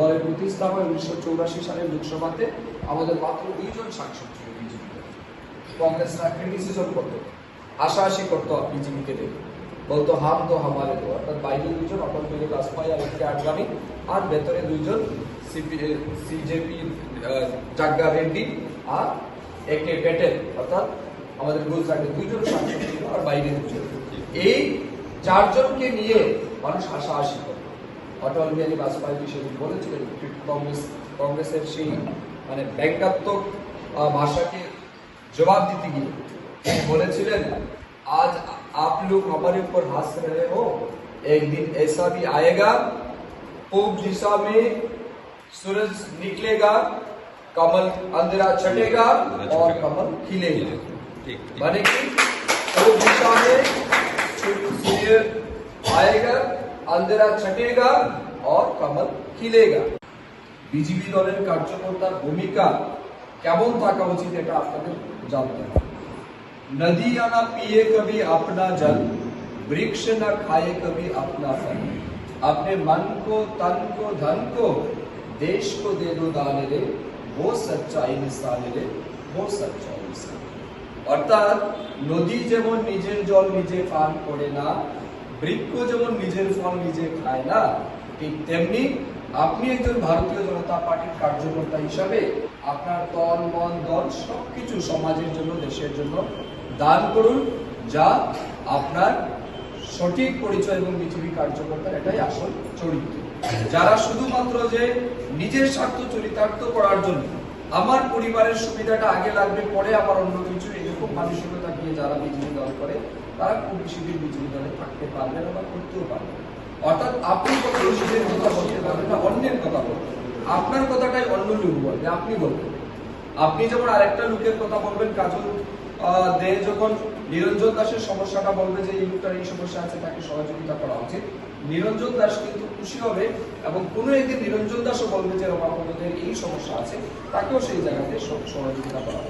দলের প্রতিষ্ঠা হয় উনিশশো চৌরাশি সালের লোকসভাতে। আমাদের মাত্র দুইজন সাংসদ ছিল বিজেপিতে কংগ্রেসরা ক্রিটিসিজম করতো। হাসাহাসি করতো বিজেপিকে দেখে বলতো, হাম তো হামারে তো অর্থাৎ বাইরে দুজন অটল বিহারী বাজপেয়ী আর একে আডবাণী আর ভেতরে দুইজন সিজেপি জাগ্গা রেড্ডি আর একে প্যাটেল। অর্থাৎ আমাদের গুজরাটে দুইজন সাংসদ ছিল আর বাইরে দুজন এই চারজনকে নিয়ে মানুষ হাসাহাসি করত। অটল বিহারী বাজপেয়ী সেদিন বলেছিলেন কংগ্রেস কংগ্রেসের সেই মানে ব্যঙ্গাত্মক আহ, ভাষাকে जवाब देती गई তিনি বলেছিলেন आज आप लोग हमारे ऊपर हंस रहे हो एक दिन ऐसा भी आएगा पूर्व दिशा में सूरज निकलेगा कमल अंधेरा छटेगा और कमल खिलेगा ঠিক ঠিক। माने कि पूर्व दिशा में सूर्य आएगा अंधेरा छटेगा और कमल खिलेगा বিজেপি দলের কার্যকর্তার ভূমিকা কেমন থাকা উচিত এটা আপনাদের জানতে হবে नदी ना पिए कभी अपना जल वृक्ष न खाए कभी अपना फल अपने मन को तन को धन को देश को दे दो दाने रे वो सच्चाई इंसान रे वो सच्चाई इंसान অর্থাৎ নদী যেমন নিজের জল নিজে পান করে না বৃক্ষ যেমন নিজের ফল নিজে খায় না, ঠিক তেমনি আপনি একজন ভারতীয় জনতা পার্টির কার্যকর্তা হিসাবে আপনার তন, মন, দল সবকিছু সমাজের জন্য, দেশের জন্য দান করুন, যা আপনার সঠিক পরিচয় এবং বিজেপি কার্যকর্তার এটাই আসল চরিত্র। যারা শুধুমাত্র যে নিজের স্বার্থ চরিতার্থ করার জন্য আমার পরিবারের সুবিধাটা আগে লাগবে, পরে আমার অন্য কিছু এরকম মানসিকতা নিয়ে যারা বিজেপি দল করে তারা খুব বেশি দিন থাকতে পারবে না বা করতেও পারবে অর্থাৎ আপনি কত নিজের কথা বলতে পারবেন না, অন্যের কথা বলবেন আপনার কথাটাই অন্য লোক বলবে, আপনি বলবেন। আপনি যেমন আরেকটা লোকের কথা বলবেন, কাজল দে যখন নিরঞ্জন দাসের সমস্যাটা বলবে যে এই লোকটার এই সমস্যা আছে, তাকে সহযোগিতা করা উচিত। নিরঞ্জন দাস কিন্তু খুশি হবে এবং কোনো একদিন নিরঞ্জন দাসও বলবে যে রমাপদের এই সমস্যা আছে। তাকেও সেই জায়গাতে সহ- সহযোগিতা করা